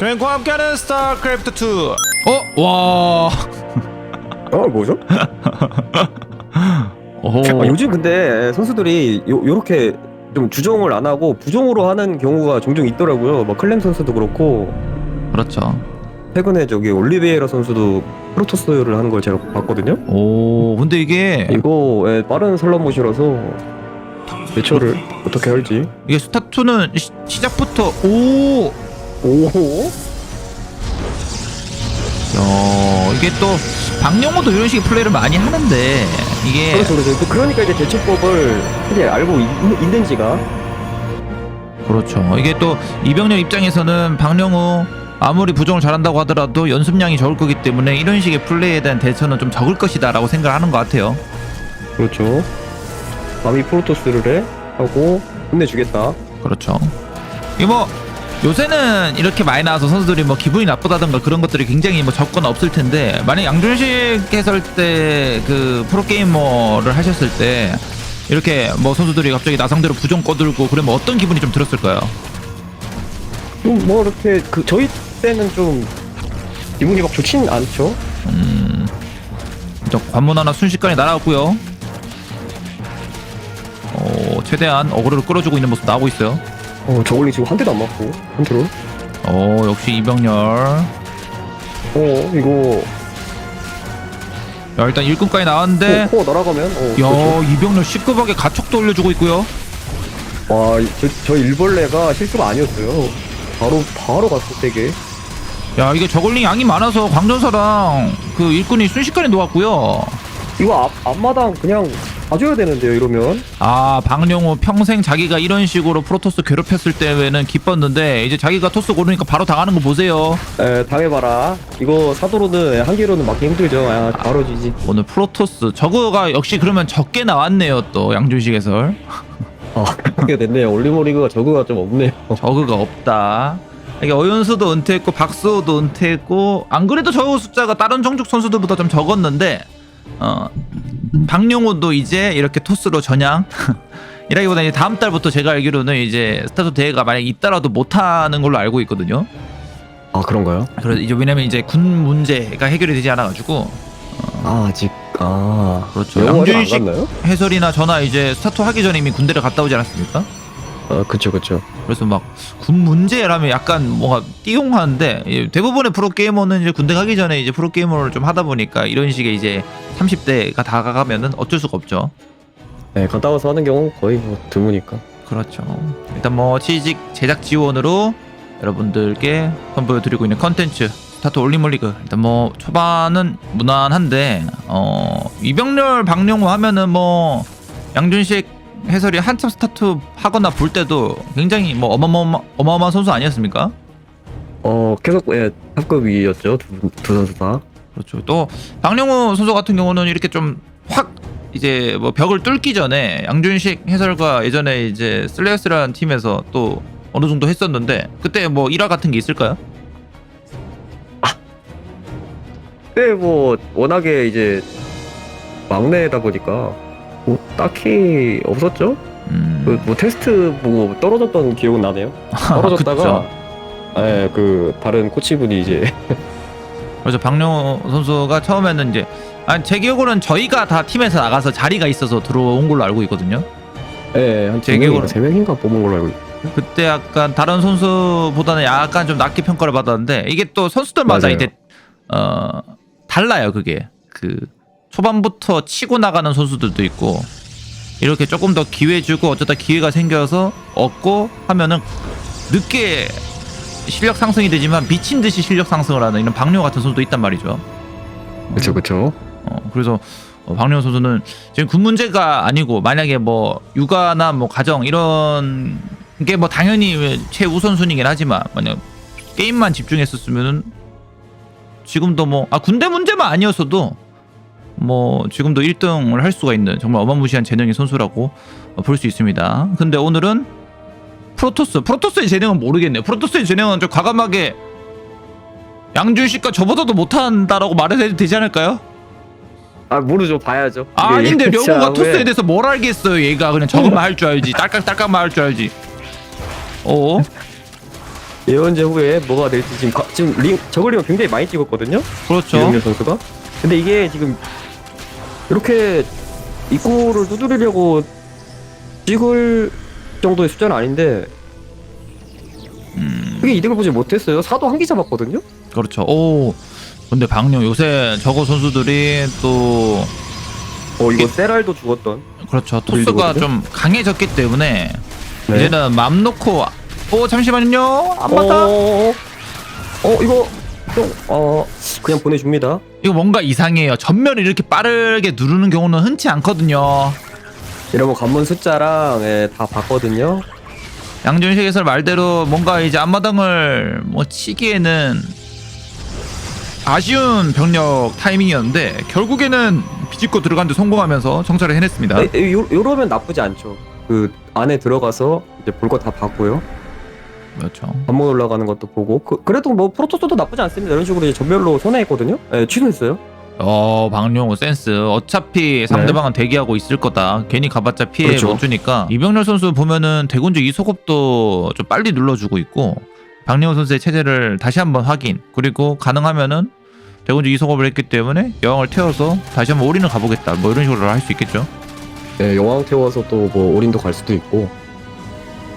그리고 함께하는 스타크래프트 2 어? 와. 어 뭐죠? 오. 아, 요즘 근데 선수들이 요, 요렇게 좀 주종을 안 하고 부종으로 하는 경우가 종종 있더라고요. 막 클램 선수도 그렇고 그렇죠. 최근에 저기 올리베이라 선수도 프로토스를 하는 걸 제가 봤거든요. 오. 근데 이게 이거 예, 빠른 슬롯모시라서 대처를 어떻게 할지. 이게 스타2는 시 작부터 오. 오. 야, 이게 또 박영호도 이런 식의 플레이를 많이 하는데 이게 그렇죠, 그렇죠. 그러니까 이제 대처법을 이제 알고 있, 있는지가 그렇죠. 이게 또 이병렬 입장에서는 박영호 아무리 부정을 잘한다고 하더라도 연습량이 적을 거기 때문에 이런 식의 플레이에 대한 대처는 좀 적을 것이다라고 생각을 하는 것 같아요. 그렇죠. 남이 프로토스를 해 하고 끝내주겠다. 그렇죠. 이뭐 요새는 이렇게 많이 나와서 선수들이 뭐 기분이 나쁘다던가 그런 것들이 굉장히 뭐 적거나 없을 텐데 만약 양준식 해설 때 그 프로게이머를 하셨을 때 이렇게 뭐 선수들이 갑자기 나상대로 부정 꺼들고 그러면 어떤 기분이 좀 들었을까요? 좀 뭐 이렇게 그 저희 때는 좀 기분이 막 좋진 않죠. 음, 저 관문 하나 순식간에 날아갔고요. 어, 최대한 어그로를 끌어주고 있는 모습 나오고 있어요. 어 저걸리 지금 한 대도 안 맞고 컨트롤. 어, 역시 이병렬. 어 이거 야, 일단 일꾼까지 나왔는데, 코어, 코어 날아가면 어 야, 그렇죠. 이병렬 시급하게 가축도 올려주고 있고요. 와저 저 일벌레가 실수가 아니었어요. 바로 바로 갔어 세게. 야, 이게 저글링 양이 많아서 광전사랑 그 일꾼이 순식간에 놓았고요. 이거 앞 앞마당 그냥 봐줘야 되는데요 이러면. 아, 박영호 평생 자기가 이런 식으로 프로토스 괴롭혔을 때에는 기뻤는데, 이제 자기가 토스 고르니까 바로 당하는 거 보세요. 에 당해봐라. 이거 사도로는 한 개로는 막기 힘들죠. 아 바로 지지. 오늘 프로토스 저거가 역시 그러면 적게 나왔네요 또 양준식 해설 아 그렇게 됐네요. 올리모리그가 저거가 좀 없네요. 저그가 없다 이게 어윤수도 은퇴했고 박수호도 은퇴했고 안 그래도 저그 숫자가 다른 종족 선수들보다 좀 적었는데 어 박용호도 이제 이렇게 토스로 전향 이라기보다 이제 다음 달부터 제가 알기로는 이제 스타트 대회가 만약 있더라도 못하는 걸로 알고 있거든요 아 그런가요? 그래서 이제 왜냐면 이제 군 문제가 해결이 되지 않아가지고 아 아직 아 그렇죠 안 양준식 갔나요? 해설이나 저나 이제 스타트 하기 전에 이미 군대를 갔다 오지 않았습니까? 아 그쵸 그쵸. 그래서 막 군 문제라면 약간 뭔가 띠용하는데 이 대부분의 프로 게이머는 이제 군대 가기 전에 이제 프로 게이머를 좀 하다 보니까 이런 식의 이제 30대가 다가가면은 어쩔 수가 없죠. 네 갔다 와서 하는 경우는 거의 뭐 드무니까. 그렇죠. 일단 뭐 취직 제작 지원으로 여러분들께 선보여드리고 있는 컨텐츠 스타트 올리몰리그 일단 뭐 초반은 무난한데 어 이병렬 박용호 하면은 뭐 양준식 해설이 한참 스타트 하거나 볼 때도 굉장히 뭐 어마어마 어마어마한 선수 아니었습니까? 어 계속 예 탑급이었죠 두, 두 선수 다. 그렇죠. 또 박영호 선수 같은 경우는 이렇게 좀 확 이제 뭐 벽을 뚫기 전에 양준식 해설과 예전에 이제 슬레이어스라는 팀에서 또 어느 정도 했었는데 그때 뭐 일화 같은 게 있을까요? 그때 뭐 워낙에 이제 막내다 보니까 뭐 딱히 없었죠. 음. 그 뭐 테스트 보고 떨어졌던 기억은 나네요. 떨어졌다가 예그 다른 코치분이 이제 그래서 박영호 선수가 처음에는 이제 아니 제 기억으로는 저희가 다 팀에서 나가서 자리가 있어서 들어온 걸로 알고 있거든요. 예한 제 기억으로- 세 명인가 뽑은 걸로 알고 있어요. 그때 약간 다른 선수보다는 약간 좀 낮게 평가를 받았는데 이게 또 선수들마다 맞아요. 이제 어 달라요 그게 그 초반부터 치고 나가는 선수들도 있고 이렇게 조금 더 기회 주고 어쩌다 기회가 생겨서 얻고 하면은 늦게 실력 상승이 되지만 미친 듯이 실력 상승을 하는 이런 박료 같은 선수도 있단 말이죠. 그쵸 그쵸. 어, 그래서 어, 박령 선수는 지금 군 문제가 아니고 만약에 뭐 육아나 뭐 가정 이런 게 뭐 당연히 최우선 순위긴 하지만 만약 게임만 집중했었으면은 지금도 뭐 아 군대 문제만 아니었어도 뭐 지금도 1등을 할 수가 있는 정말 어마무시한 재능의 선수라고 어, 볼수 있습니다. 근데 오늘은 프로토스 프로토스의 재능은 모르겠네요. 프로토스의 재능은 좀 과감하게 양준식과 저보다도 못한다라고 말해도 되지 않을까요? 아 모르죠 봐야죠. 아닌데 이게 려고가 참, 토스에 왜- 대해서 뭘 알겠어요 얘가 그냥 저것만 할 줄 알지 딸깍딸깍만 할 줄 알지 어? 예언제 후에 뭐가 될지 지금 가- 지금 링 저글링을 굉장히 많이 찍었거든요. 그렇죠. 이동열 선수가. 근데 이게 지금 이렇게 입구를 두드리려고 찍을 정도의 숫자는 아닌데 음, 크게 이득을 보지 못했어요. 사도 한 개 잡았거든요. 그렇죠. 오. 근데 박용 요새 저거 선수들이 또 어 이거 이게- 세랄도 죽었던. 그렇죠. 토스가? 좀 강해졌기 때문에 네. 이제는 맘 놓고 오 잠시만요. 안 어, 맞다. 어, 어 이거 좀어 그냥 보내줍니다. 이거 뭔가 이상해요. 전멸을 이렇게 빠르게 누르는 경우는 흔치 않거든요. 이러면 관문 숫자랑 예, 다 봤거든요. 양준식 해설 말대로 뭔가 이제 앞마당을 뭐 치기에는 아쉬운 병력 타이밍이었는데 결국에는 비집고 들어가는데 성공하면서 정찰을 해냈습니다. 네, 요, 요러면 나쁘지 않죠. 그 안에 들어가서 이제 볼 거 다 봤고요. 그렇죠. 관문 올라가는 것도 보고 그, 그래도 뭐 프로토스도 나쁘지 않습니다. 이런 식으로 이제 전멸로 손해했거든요. 예, 취소했어요. 어 박용호 센스 어차피 상대방은 대기하고 있을 거다 괜히 가봤자 피해 네. 그렇죠. 못 주니까 이병렬 선수 보면은 대군주 이소급도 좀 빨리 눌러주고 있고 박용호 선수의 체제를 다시 한번 확인 그리고 가능하면은 대군주 이소급을 했기 때문에 여왕을 태워서 다시 한번 올인을 가보겠다 뭐 이런 식으로 할 수 있겠죠 네, 영왕 태워서 또 뭐 올인도 갈 수도 있고.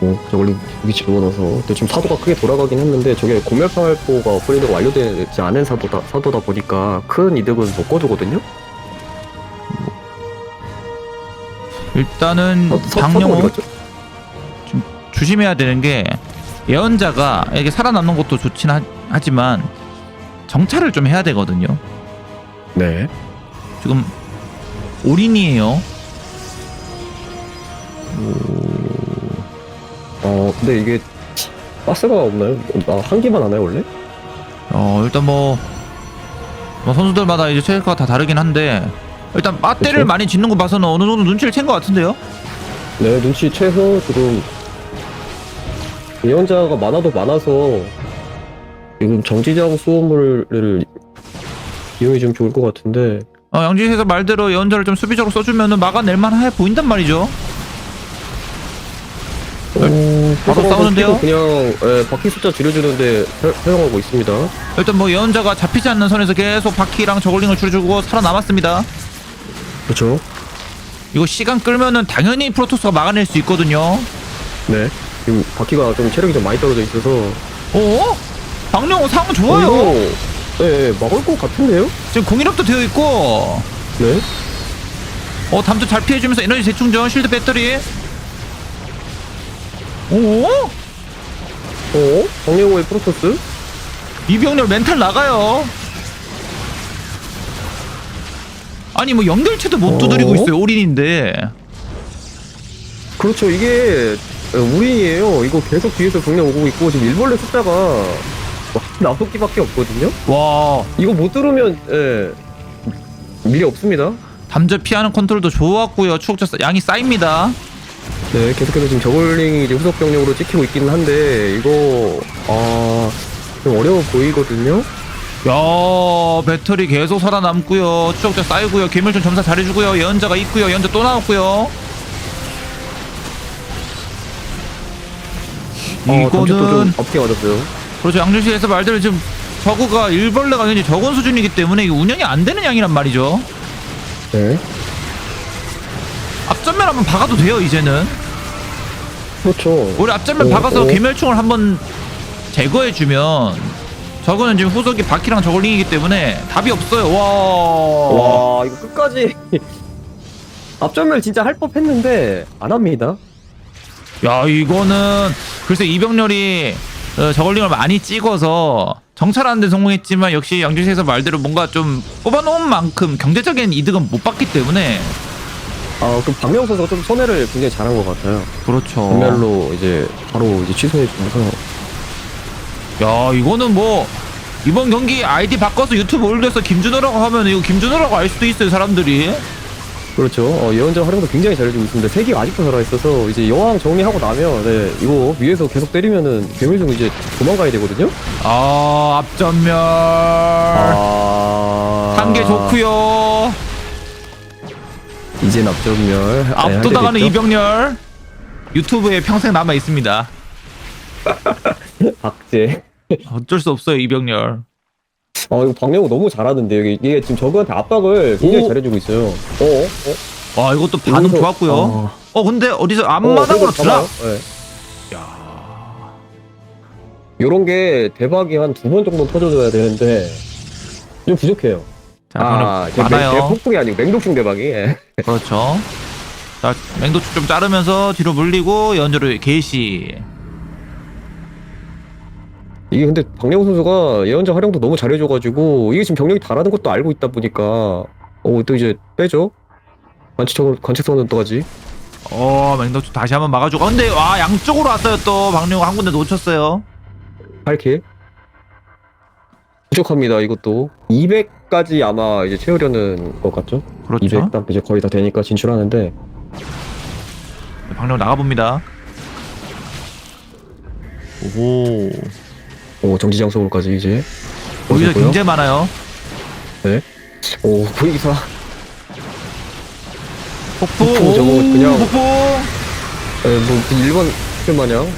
뭐 저걸로 여기 집어넣어서 근데 지금 사도가 크게 돌아가긴 했는데 저게 고멸파활포가 업그레이드가 완료되지 않은 사도다 사도다 보니까 큰 이득은 못 거두거든요. 일단은 사- 사- 사도 어디 박용호 갔죠? 조심해야 되는 게 예언자가 이게 살아남는 것도 좋긴 하, 하지만 정찰을 좀 해야 되거든요 네. 지금 올인이에요 근데 이게 가스가 없나요? 아, 한 개만 하나요 원래? 어 일단 뭐, 뭐 선수들마다 이제 체크가 다 다르긴 한데 일단 맞대를 그쵸? 많이 짓는 거 봐서는 어느 정도 눈치를 챈 것 같은데요. 네 눈치 채서 지금 예언자가 많아도 많아서 지금 정지장 수호물을 이용이 좀 좋을 것 같은데 어, 양지에서 말대로 예언자를 좀 수비적으로 써주면은 막아낼 만 해 보인단 말이죠. 바로 그래서 싸우는데요? 그냥 예, 바퀴 숫자 줄여주는데 사- 사용하고 있습니다. 일단 뭐 예언자가 잡히지 않는 선에서 계속 바퀴랑 저글링을 줄여주고 살아남았습니다. 그렇죠. 이거 시간 끌면은 당연히 프로토스가 막아낼 수 있거든요. 네. 지금 바퀴가 좀 체력이 좀 많이 떨어져 있어서 어? 박령호 상황 좋아요. 어, 이거, 예, 예, 막을 것 같은데요? 지금 공인업도 되어 있고 네. 어 담도 잘 피해주면서 에너지 재충전 실드 배터리. 오? 어? 정영호의 프로토스? 이병렬 멘탈 나가요. 아니 뭐 연결체도 못 어? 두드리고 있어요 올인인데. 그렇죠. 이게 우린이에요. 이거 계속 뒤에서 병력 오고 있고 지금 일벌레 숫자가 나섯 개밖에 없거든요. 와 이거 못 들으면 예, 미래 없습니다. 담저 피하는 컨트롤도 좋았고요. 추적자 사- 양이 쌓입니다. 네, 계속해서 지금 저글링이 이제 후속 병력으로 찍히고 있기는 한데 이거 아 좀 어려워 보이거든요. 야 배터리 계속 살아남고요. 추적자 쌓이고요. 괴물좀 점사 잘해주고요. 예언자가 있고요. 예언자 또 나왔고요. 어, 이거는 좀 앞게 맞았어요. 그렇죠. 양준씨에서 말대로 지금 저거가 일벌레가 굉장히 적은 수준이기 때문에 이게 운영이 안 되는 양이란 말이죠. 네, 앞전면 한번 박아도 돼요 이제는. 그렇죠. 우리 앞전면 오, 박아서 오. 괴멸총을 한번 제거해주면 저거는 지금 후속이 바퀴랑 저글링이기 때문에 답이 없어요. 와. 와 이거 끝까지 앞전멸 진짜 할 법했는데 안 합니다. 야 이거는 글쎄 이병렬이 어, 저글링을 많이 찍어서 정찰하는 데 성공했지만 역시 양준시에서 말대로 뭔가 좀 뽑아놓은 만큼 경제적인 이득은 못 받기 때문에 아 그럼 박명 선수가 좀 손해를 굉장히 잘한 것 같아요. 그렇죠. 전멸로 이제 바로 이제 취소해 주면서 야 이거는 뭐 이번 경기 아이디 바꿔서 유튜브 올려서 김준호라고 하면 이거 김준호라고 알 수도 있어요 사람들이. 그렇죠. 어, 예언자 활용도 굉장히 잘해주고 있습니다. 색이 아직도 살아있어서 이제 여왕 정리하고 나면 네, 이거 위에서 계속 때리면은 괴물중 이제 도망가야 되거든요. 아 앞전면 아... 한개 좋고요. 이젠 네, 압도당하는 됐죠? 이병렬 유튜브에 평생 남아 있습니다. 박제. 어쩔 수 없어요 이병렬. 아 이거 박영호 너무 잘하는데 이게, 이게 지금 저그한테 압박을 굉장히 오. 잘해주고 있어요. 어? 어? 와 이것도 반응 여기서- 좋았고요. 아. 어 근데 어디서 어, 앞마당으로 드라. 잡아요. 네. 게 대박이 한 두 번 정도 터져줘야 되는데 좀 부족해요. 자 아, 방금 많아요. 폭풍이 아니고 맹독충 대박이. 예. 그렇죠. 자 맹도축 좀 자르면서 뒤로 물리고 연주를 개시. 이게 근데 박영호 선수가 예언자 활용도 너무 잘해줘가지고 이게 지금 병력이 다라는 것도 알고 있다 보니까 어또 이제 빼죠. 관측선 관측선은 또 가지. 어 맹도축 다시 한번 막아주고. 아, 근데 와 양쪽으로 왔어요 또 박룡 한 군데 놓쳤어요. 8킬. 부족합니다 이것도 200까지 아마 이제 채우려는 것 같죠? 그렇죠. 200 딱 이제 거의 다 되니까 진출하는데 박룡 나가봅니다. 오호. 오 정지장 소울까지 이제 여기서 보셨고요. 굉장히 많아요. 오 부위기사 폭풍. 폭풍 저거 오, 그냥- 폭풍. 에, 뭐 일반 film 마냥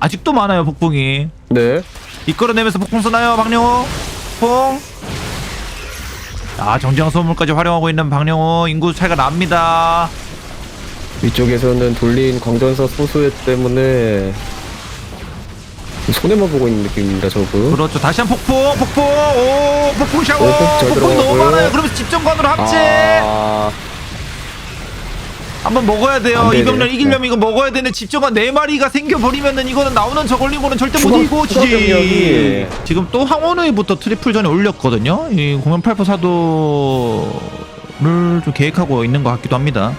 아직도 많아요 폭풍이. 네 이끌어내면서 폭풍 쓰나요 박령호? 폭. 아 정지영 소물까지 활용하고 있는 박령호 인구 차이가 납니다. 위쪽에서는 돌린 광전사 소수회 때문에 손해만 보고 있는 느낌입니다 저그 그렇죠. 다시 한 폭풍, 폭풍, 오, 폭풍 샤워, 오, 폭잘 폭풍 너무 들어가고요. 많아요. 그러면 집정관으로 합체. 아, 한번 먹어야 돼요. 안 되네. 이병렬 이기려면 이거 먹어야 되는데 집정관 네 마리가 생겨버리면은 이거는 나오는 저걸리고는 절대 못 추가- 이기고 추가 지지. 병력이- 지금 또 황혼의부터 트리플 전에 올렸거든요. 이 공연 팔포 사도를 좀 계획하고 있는 것 같기도 합니다.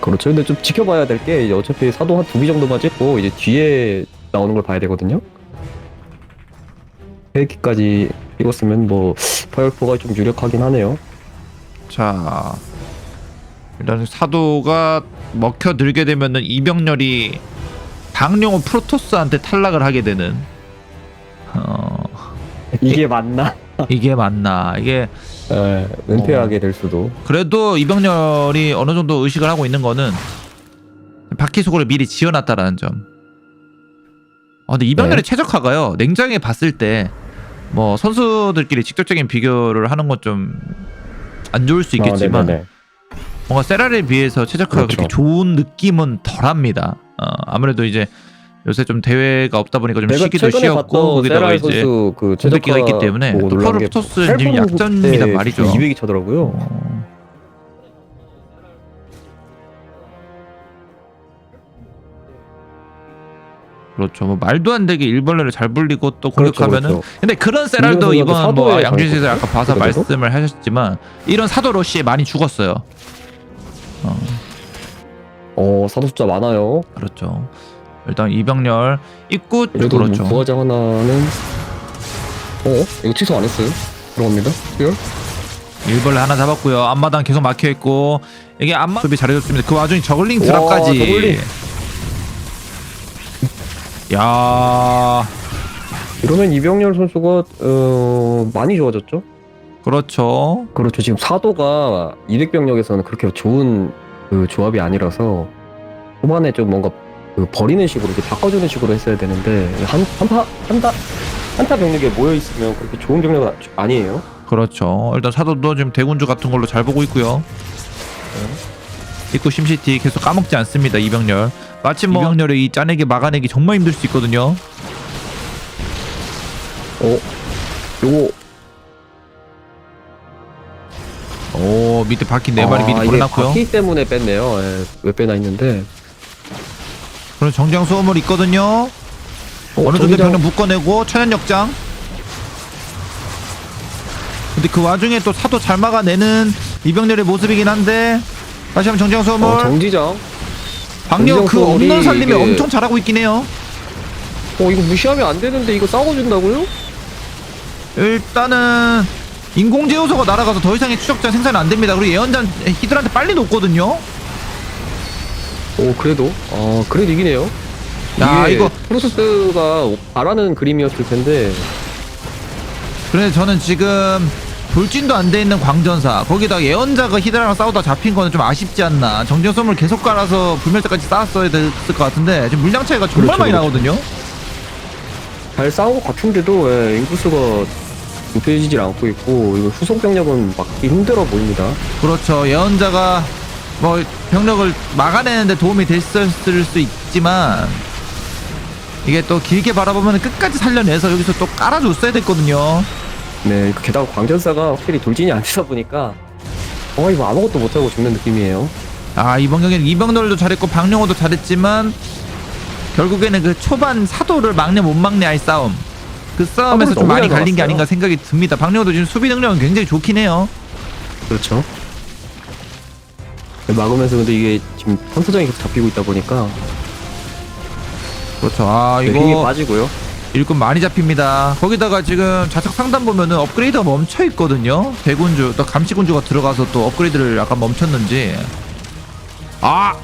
그렇죠 근데 좀 지켜봐야 될 게 어차피 사도 한두비 정도만 찍고 이제 뒤에 나오는 걸 봐야 되거든요 헬기까지 찍었으면 뭐 파열포가 좀 유력하긴 하네요 자 일단 사도가 먹혀 들게 되면은 이병렬이 박령호 프로토스한테 탈락을 하게 되는 어 이게 맞나? 이게 맞나 이게 에, 은폐하게 될 수도 그래도 이병렬이 어느 정도 의식을 하고 있는 거는 바퀴속을 미리 지어놨다라는 점. 아, 근데 이병렬의 네. 최적화가요. 냉정히 봤을 때 뭐 선수들끼리 직접적인 비교를 하는 건 좀 안 좋을 수 있겠지만 아, 네네네. 뭔가 세라에 비해서 최적화가 그렇죠. 그렇게 좋은 느낌은 덜합니다. 어, 아무래도 이제 요새 좀 대회가 없다 보니까 좀 최근에 쉬었고 거기다가 이제 그 공백기가 있기 때문에 또 파워루프토스는 지금 약점이다 말이죠. 200이 차더라고요. 어, 그렇죠. 뭐 말도 안 되게 일벌레를 잘 불리고 또 그렇죠, 공격하면은 그렇죠. 근데 그런 세랄도 이번 뭐 당했거든요? 아까 봐서 그래도? 말씀을 하셨지만 이런 사도 러시에 많이 죽었어요. 어, 어 사도 숫자 많아요. 그렇죠. 일단 이병렬 입구 그래도 그렇죠. 뭐 부하장 하나는 어 이거 취소 안 했어요? 들어갑니다. 열? 일벌레 하나 잡았고요. 앞마당 계속 막혀 있고 이게 앞마 수비 잘해줬습니다. 그 와중에 저글링 와, 드랍까지. 저글링. 야, 이러면 이병렬 선수가 어 많이 좋아졌죠? 그렇죠. 그렇죠. 지금 사도가 200병력에서는 그렇게 좋은 그 조합이 아니라서 초반에 좀 뭔가 그 버리는 식으로 이렇게 바꿔주는 식으로 했어야 되는데 한 한파 한타 한타 병력에 모여 있으면 그렇게 좋은 병력 은 아니에요. 그렇죠. 일단 사도도 지금 대군주 같은 걸로 잘 보고 있고요. 입구 심시티 계속 까먹지 않습니다. 이병렬. 마침 뭐 이병렬의 이 짜내기 막아내기 정말 힘들 수 있거든요. 어 요거 오 밑에 바퀴 네 마리 아, 미리 이게 불어놨고요. 바퀴 때문에 뺐네요. 예, 왜 빼나 했는데 그럼 정장 소음을 있거든요. 어, 어느 정도 병력 묶어내고 천연 역장. 근데 그 와중에 또 사도 잘 막아내는 이병렬의 모습이긴 한데 다시 한번 정장 소음을 어, 정지장 박력 그 소음이 없는 살림이 이게- 엄청 잘하고 있긴 해요. 어 이거 무시하면 안 되는데 이거 싸워준다고요? 일단은 인공제 요소가 날아가서 더 이상의 추적자 생산이 안 됩니다. 그리고 예언자 히들한테 빨리 녹거든요. 어 그래도 아 그래도 이기네요. 야, 이거- 프로토스가 바라는 그림이었을 텐데 그래서 저는 지금 돌진도 안 돼 있는 광전사 거기다 예언자가 히드라랑 싸우다 잡힌 거는 좀 아쉽지 않나 정전섬을 계속 깔아서 불멸자까지 쌓았어야 됐을 것 같은데 지금 물량 차이가 정말 그렇죠, 많이 그렇죠. 나거든요 잘것 같은데도 예, 인구수가 좁혀지질 않고 있고 이거 후속 병력은 막기 힘들어 보입니다. 그렇죠 예언자가 뭐 병력을 막아내는데 도움이 됐을 수 있지만 이게 또 길게 바라보면 끝까지 살려내서 여기서 또 깔아줬어야 됐거든요 네, 그 게다가 광전사가 확실히 돌진이 안 되다 보니까 거의 뭐 아무것도 못하고 죽는 느낌이에요. 아 이번 경기는 이병렬도 잘했고 박영호도 잘했지만 결국에는 그 초반 사도를 막내 못 막내 할 싸움 그 싸움에서 좀 많이 잘 갈린 게. 아닌가 생각이 듭니다. 박영호도 지금 수비 능력은 굉장히 좋긴 해요. 그렇죠. 막으면서 근데 이게 지금 선수장이 계속 잡히고 있다 보니까 그렇죠. 아 네, 힘이 이거 빠지고요. 일꾼 많이 잡힙니다. 거기다가 지금 자석 상단 보면은 업그레이드가 멈춰 있거든요. 대군주 또 감시군주가 들어가서 또 업그레이드를 약간 멈췄는지. 아!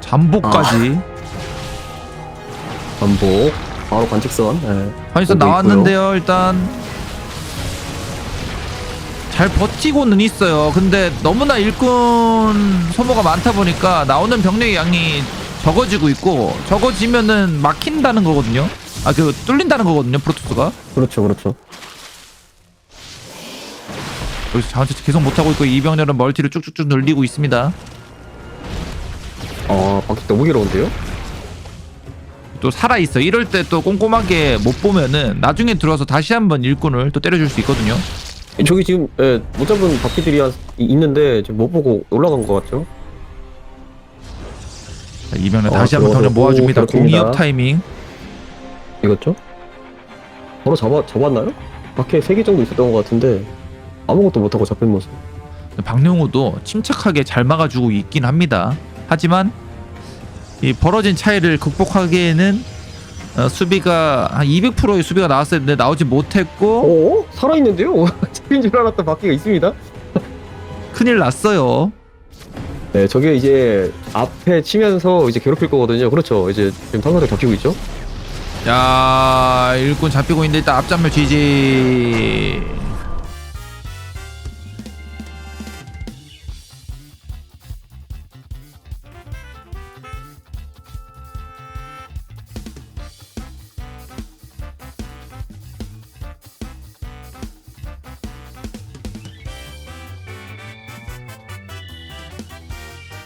잠복까지. 반복. 바로 관측선. 예. 오고 나왔는데요 일단 잘 버티고는 있어요 근데 너무나 일꾼 소모가 많다 보니까 나오는 병력의 양이 적어지고 있고 적어지면은 막힌다는 거거든요 아 그 뚫린다는 거거든요 프로토스가 그렇죠, 그렇죠. 여기서 자원채취 계속 못 하고 있고 이병렬은 멀티를 쭉쭉쭉 늘리고 있습니다 아, 바퀴 너무 길어온데요? 또 살아있어 이럴 때 또 꼼꼼하게 못 보면은 나중에 들어와서 다시 한번 일꾼을 또 때려줄 수 있거든요 저기 지금 예, 못 잡은 바퀴들이 한- 이- 있는데 지금 못 보고 올라간 것 같죠? 자, 이병렬 어, 다시 한번 들어가고 모아줍니다 그렇습니다. 공이업 타이밍 이겼죠? 바로 잡아, 잡았나요? 바퀴에 3개 정도 있었던 것 같은데 아무것도 못 하고 잡힌 모습 박용호도 침착하게 잘 막아주고 있긴 합니다. 하지만 이 벌어진 차이를 극복하기에는 어, 수비가 한 200%의 수비가 나왔어야 했는데 나오지 못했고 어? 살아있는데요? 잡힌 줄 알았던 바퀴가 있습니다 큰일 났어요. 네 저게 이제 앞에 치면서 이제 괴롭힐 거거든요 그렇죠 이제 지금 상사장 잡히고 있죠? 야 일꾼 잡히고 있는데 일단 앞장면 GG